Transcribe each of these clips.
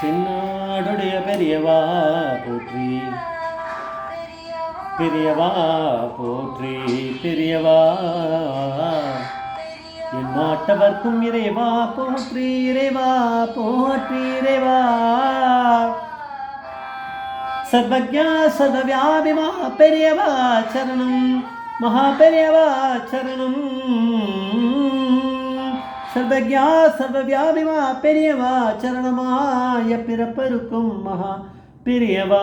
தென்னாடுடைய பெரியவா போற்றி. பெரியவா போற்றி பெரியவா. என் நாட்டவர்க்கும் இறைவா போற்றி இறைவா போற்றி இறைவா. சர்வஜா சர்வவியாபிமா பெரியவா சரணம். மகா பெரியவா சரணம். சர்வஜா சர்வவியாபிமா பெரியவா சரணமாய பிறப்பருக்கும் மகா. பெரியவா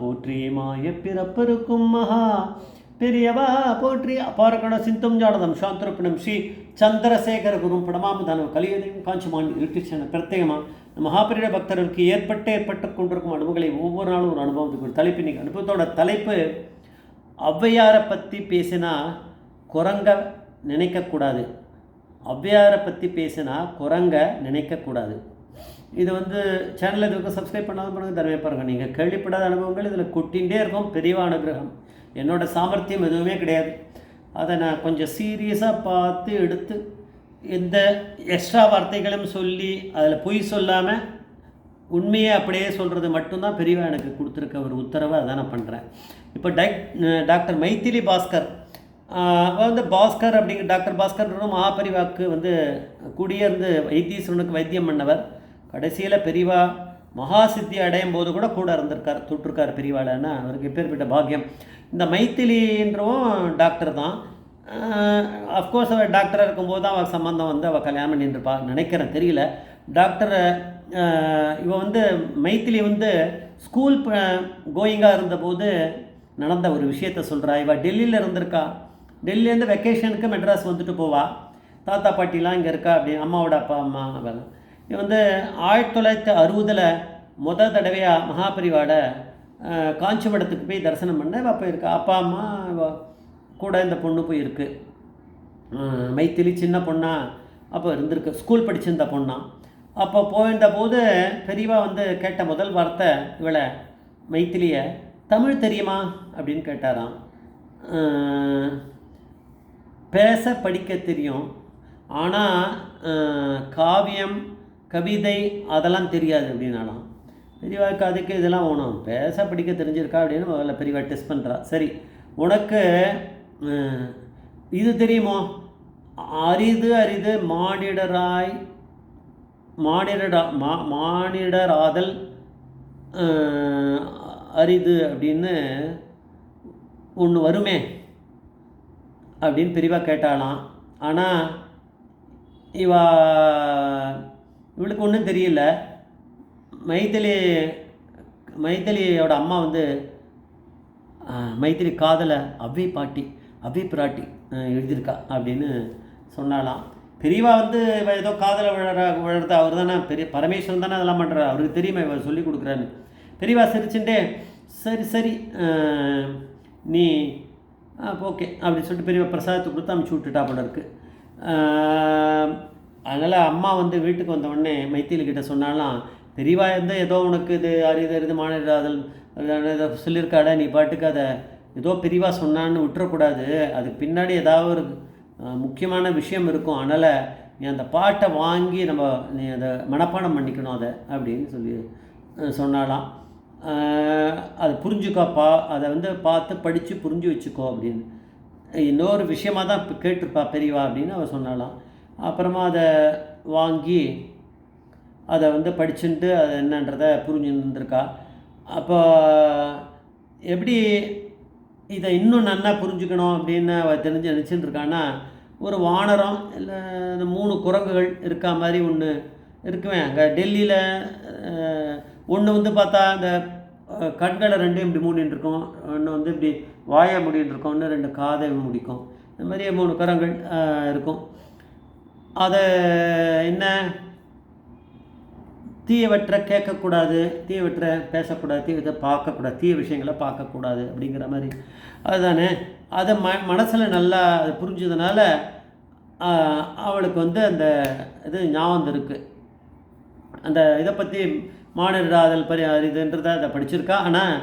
போற்றி மாய பிறப்பருக்கும் மகா. பெரியவா போற்றி. அபாரகண சிந்தும் ஜானதம் சாந்தரப்பணம் ஸ்ரீ சந்திரசேகர குரும் படமாமதானம் கலியுதையும் காஞ்சிமான் இருட்டுச்சன பிரத்யேகமாக மகாபெரிய பக்தர்களுக்கு ஏற்பட்டு ஏற்பட்டு கொண்டிருக்கும் அனுபவங்களை ஒவ்வொரு நாளும் ஒரு அனுபவத்துக்கு ஒரு தலைப்பு. இன்னைக்கு அனுபவத்தோட தலைப்பு ஔவையாரை பற்றி பேசினா குரங்க நினைக்கக்கூடாது ஔவையாரை பற்றி பேசினா குரங்க நினைக்கக்கூடாது. இது வந்து சேனல் இதுக்கு சப்ஸ்கிரைப் பண்ணாத பண்ணுங்கள் தரவே பாருங்கள் நீங்கள் கேள்விப்படாத அனுபவங்கள் இதில் கொட்டிகிட்டே இருக்கும். பெரியவா அனுகிரகம். என்னோடய சாமர்த்தியம் எதுவுமே கிடையாது. அதை நான் கொஞ்சம் சீரியஸாக பார்த்து எடுத்து எந்த எக்ஸ்ட்ரா வார்த்தைகளும் சொல்லி அதில் பொய் சொல்லாமல் உண்மையை அப்படியே சொல்கிறது மட்டும்தான் பெரியவா எனக்கு கொடுத்துருக்க ஒரு உத்தரவை. அதை நான் பண்ணுறேன் இப்போ டைக் டாக்டர் மைத்திலி பாஸ்கர் வந்து பாஸ்கர் அப்படிங்கிற டாக்டர் பாஸ்கர்ன்றதும் மகாபரிவாக்கு வந்து குடியேர்ந்து வைத்தீஸ்வரனுக்கு வைத்தியம் பண்ணவர். கடைசியில் பெரிவா மகா சித்தி அடையும் போது கூட கூட இருந்திருக்கார் தொட்டிருக்கார் பெரியவாளன்னா அவருக்கு எப்பேற்பட்ட பாக்கியம். இந்த மைத்திலின்றவும் டாக்டர் தான். அஃப்கோர்ஸ் அவள் டாக்டராக இருக்கும்போது தான் அவள் சம்மந்தம் வந்து அவள் கல்யாணம் பண்ணிட்டுருப்பா நினைக்கிறேன் தெரியல. டாக்டர் இவ வந்து மைத்திலி வந்து ஸ்கூல் கோயிங்காக இருந்தபோது நடந்த ஒரு விஷயத்த சொல்கிறா இவள் டெல்லியில் இருந்திருக்கா. டெல்லியிலேருந்து வெக்கேஷனுக்கு மெட்ராஸ் வந்துட்டு போவா. தாத்தா பாட்டிலாம் இங்கே இருக்கா அப்படி அம்மாவோட அப்பா அம்மா அவெல்லாம் இது வந்து ஆயிரத்தி தொள்ளாயிரத்தி அறுபதில் முத தடவையாக மகாபரிவாட காஞ்சிபுரத்துக்கு போய் தரிசனம் பண்ண இவ போயிருக்கா. அப்பா அம்மா கூட இந்த பொண்ணு போயிருக்கு. அஹ், மைத்திலி சின்ன பொண்ணா அப்போ இருந்திருக்கு. ஸ்கூல் படிச்சிருந்த பொண்ணா. அப்போ போயிருந்த போது பெரியவா வந்து கேட்ட முதல் வார்த்தை இவளை மைத்திலியை தமிழ் தெரியுமா? அப்படின்னு கேட்டாராம். பேச படிக்க தெரியும். ஆனால் காவியம் கவிதை அதெல்லாம் தெரியாது அப்படின்னாலாம். பெரியவாக்கு அதுக்கு இதெல்லாம் வேணும் பேச படிக்க தெரிஞ்சிருக்கா அப்படின்னு முதல்ல பெரியவா டெஸ்ட் பண்ணுறா சரி உனக்கு இது தெரியுமோ? அரிது அரிது மானிடராய் மானிடரா மா மானிடராதல் அரிது அப்படின்னு ஒன்று வருமே? அப்படின்னு பிரிவாக கேட்டாலாம் ஆனால் இவா இவளுக்கு ஒன்றும் தெரியல. மைத்திலி மைத்திலியோட அம்மா வந்து மைத்திரி காதலை அவ்வி பாட்டி அவ்வி பிராட்டி எழுதியிருக்கா அப்படின்னு சொன்னாலாம் பெரியவா வந்து இவ ஏதோ காதலை விழற விழறது அவர் தானே பெரிய பரமேஸ்வரன் தானே அதெல்லாம் பண்ணுறாரு அவருக்கு தெரியுமா இவர் சொல்லி கொடுக்குறான்னு. பெரியவா சிரிச்சுட்டே சரி சரி நீ ஓகே அப்படி சொல்லிட்டு பெரிய பிரசாதத்தை கொடுத்து அமுச்சு விட்டுட்டா போல இருக்கு. அதனால் அம்மா வந்து வீட்டுக்கு வந்த உடனே சொன்னாலாம் பெரியவா இருந்தால் ஏதோ உனக்கு இது அரிது அரிது மாநில ஏதோ சொல்லியிருக்காட நீ பாட்டுக்கு அதை ஏதோ பிரிவாக சொன்னான்னு விட்டுறக்கூடாது. அதுக்கு பின்னாடி ஏதாவது ஒரு முக்கியமான விஷயம் இருக்கும். அதனால் நீ அந்த பாட்டை வாங்கி நம்ம நீ அதை மனப்பாடம் பண்ணிக்கணும் அதை அப்படின்னு சொல்லி சொன்னாலாம். அது புரிஞ்சுக்கோப்பா அதை வந்து பார்த்து படித்து புரிஞ்சு வச்சுக்கோ அப்படின்னு. இன்னொரு விஷயமாக தான் இப்போ கேட்டிருப்பா பெரியவா அப்படின்னு அவள் சொன்னாலாம் அப்புறமா அதை வாங்கி அதை வந்து படிச்சுட்டு அது என்னன்றதை புரிஞ்சுருந்துருக்கா. அப்போ எப்படி இதை இன்னும் நல்லா புரிஞ்சுக்கணும் அப்படின்னு அவள் தெரிஞ்சு நினச்சிட்டு இருக்கான்னா ஒரு வானரம் இல்லை இந்த மூணு குரங்குகள் இருக்கா மாதிரி ஒன்று இருக்குவேன் அங்கே டெல்லியில் ஒன்று வந்து பார்த்தா அந்த கண்களை ரெண்டும் இப்படி மூடின்னு இருக்கும் ஒன்று வந்து இப்படி வாயை மூடின்னு இருக்கும் ரெண்டு காதை முடிக்கும். இந்த மாதிரி மூணு கரங்கள் இருக்கும். அதை என்ன? தீயவற்ற கேட்கக்கூடாது தீயவற்ற பேசக்கூடாது தீயவற்றை பார்க்கக்கூடாது தீய விஷயங்களை பார்க்கக்கூடாது அப்படிங்கிற மாதிரி. அதுதானே? அதை ம மனசில் நல்லா அது புரிஞ்சதுனால அவளுக்கு வந்து அந்த இது ஞாபகம் இருக்குது அந்த இதை பற்றி மானிடராதல் பரி இதுன்றதை அதை படிச்சிருக்கா? ஆனால்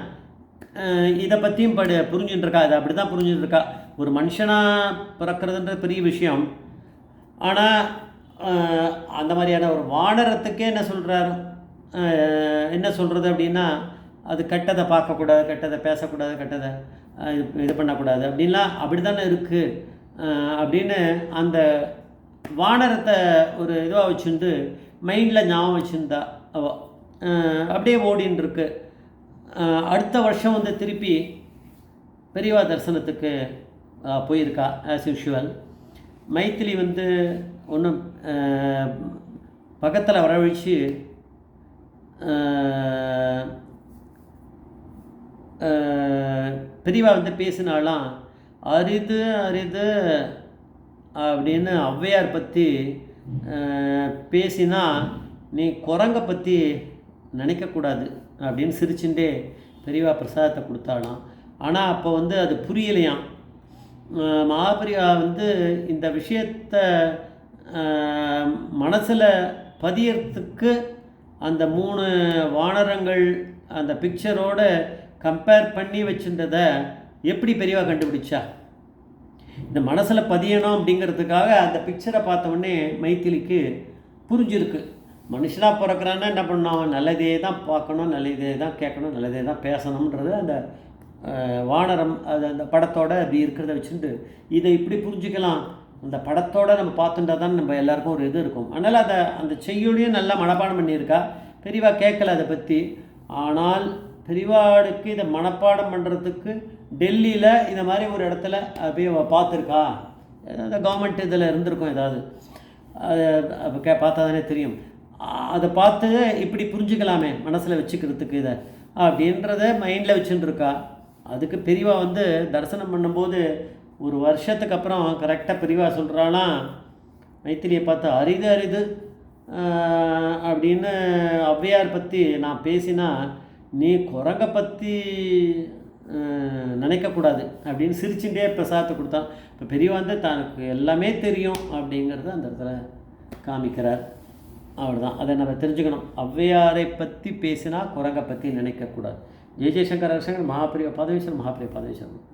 இதை பற்றியும் படி புரிஞ்சுட்டு இருக்கா அதை அப்படி தான் புரிஞ்சுட்டுருக்கா ஒரு மனுஷனாக பிறக்கிறதுன்ற பெரிய விஷயம். ஆனால் அந்த மாதிரியான ஒரு வானரத்துக்கே என்ன சொல்கிறார் என்ன சொல்கிறது அப்படின்னா அது கெட்டதை பார்க்கக்கூடாது கெட்டதை பேசக்கூடாது கெட்டதை இது- இது பண்ணக்கூடாது. அப்படின்லாம் அப்படி தானே இருக்குது அப்படின்னு அந்த வானரத்தை ஒரு இதுவாக வச்சுருந்து மைண்டில் ஞாபகம் வச்சுருந்தா அவள் அப்படியே ஓடின்னு இருக்கு அடுத்த வருஷம் வந்து திருப்பி பெரியவா தரிசனத்துக்கு போயிருக்கா ஆஸ் யூஷுவல் மைத்திலி வந்து ஒன்றும் பக்கத்தில் வரவழைச்சு பெரியவா வந்து பேசினாலாம் அரிது அரிது அப்படின்னு ஔவையார் பற்றி பேசினா நீ குரங்கை பற்றி நினைக்கக்கூடாது அப்படின்னு சிரிச்சுட்டே பெரியவா பிரசாதத்தை கொடுத்தாலாம் ஆனால் அப்போ வந்து அது புரியலையாம். அஹ் மகாபெரிவா வந்து இந்த விஷயத்த மனசில் பதியறதுக்கு அந்த மூணு வானரங்கள் அந்த பிக்சரோட கம்பேர் பண்ணி வச்சுருந்ததை எப்படி பெரியவா கண்டுபிடிச்சா? இந்த மனசில் பதியணும் அப்படிங்கிறதுக்காக அந்த பிக்சரை பார்த்த உடனே மைத்திலிக்கு புரிஞ்சிருக்கு. மனுஷனாக பிறக்கிறான்னா என்ன பண்ணணும் நல்லதே தான் பார்க்கணும் நல்லதே தான் கேட்கணும் நல்லதே தான் பேசணுன்றது அந்த வானரம் அது அந்த படத்தோட அப்படி இருக்கிறத வச்சுட்டு இதை இப்படி புரிஞ்சுக்கலாம். அந்த படத்தோட நம்ம பார்த்துட்டா தான் நம்ம எல்லாருக்கும் ஒரு இது இருக்கும். அதனால் அதை அந்த செய்யுளையும் நல்லா மனப்பாடம் பண்ணியிருக்கா. பெரியவா கேட்கல அதை பற்றி ஆனால் பெரியவாளுக்கு இதை மனப்பாடம் பண்ணுறதுக்கு டெல்லியில் இந்த மாதிரி ஒரு இடத்துல அப்படியே பார்த்துருக்கா. ஏதாவது கவர்மெண்ட் இதில் இருந்திருக்கும் ஏதாவது. அது அப்போ கே பார்த்தா தானே தெரியும். அதை பார்த்து இப்படி புரிஞ்சுக்கலாமே மனசில் வச்சுக்கிறதுக்கு இதை. அப்படின்றத மைண்டில் வச்சுட்டு இருக்கா அதுக்கு பெரியவா வந்து தரிசனம் பண்ணும்போது ஒரு வருஷத்துக்கு அப்புறம் கரெக்டாக பெரியவா சொல்கிறாலாம் மைத்திரியை பார்த்து அரிது அரிது. அப்படின்னு ஔவையார் பற்றி நான் பேசினா நீ குரங்கை பற்றி நினைக்கக்கூடாது அப்படின்னு சிரிச்சுட்டே பிரசாதத்தை கொடுத்தான். இப்போ பெரியவா வந்து தனக்கு எல்லாமே தெரியும் அப்படிங்கிறத அந்த இடத்துல காமிக்கிறார். அவ்வளோதான் அதை நம்ம தெரிஞ்சுக்கணும். ஔவையாரை பற்றி பேசினா குரங்கை பற்றி நினைக்கக்கூடாது ஜெய ஜெயசங்கர் அரசங்கர் மகாபிரிய பாதவேஸ்வரர் மகாபிரிய பாதவேஸ்வரர்